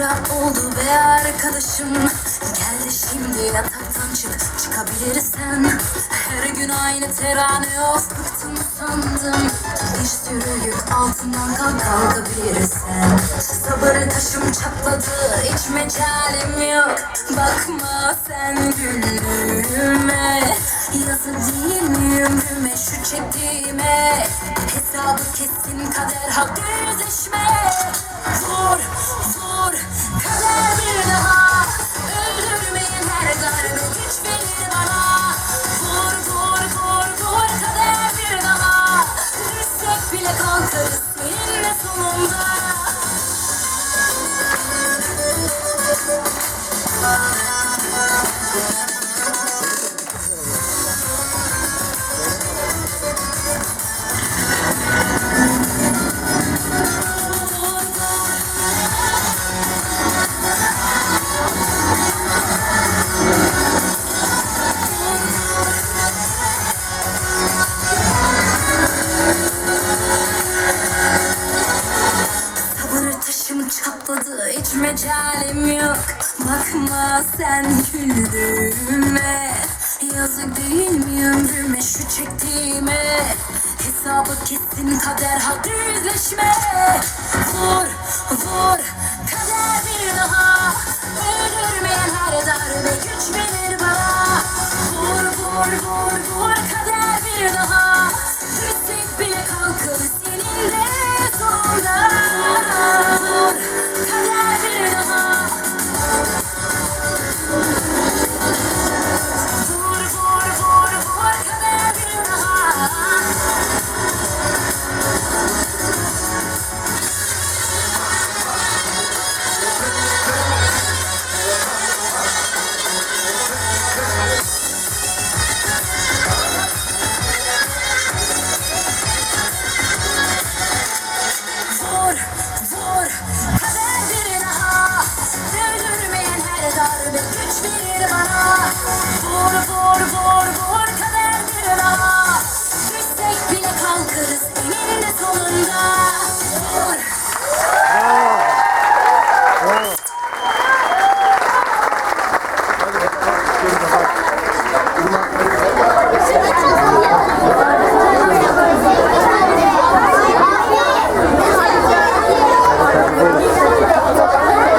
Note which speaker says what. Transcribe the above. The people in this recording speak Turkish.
Speaker 1: ara oldu be arkadaşım. Gel de şimdi yataktan çık çıkabilirsen. Her gün aynı terane of bıktım sandım Bir sürü yük altından kalk kalkabilirsen. Sabır taşım çatladı hiç mecalim yok. Bakma sen gönlüme Yazı değil mi ömrüme şu çektiğime? Hesabı kesin kader hak yüzleşme. Vur vur kader çatladı hiç mecalim yok. Bakma sen güldüğüme Yazık değil mi ömrüme şu çektiğime? Hesabı kesin kader hadi yüzleşme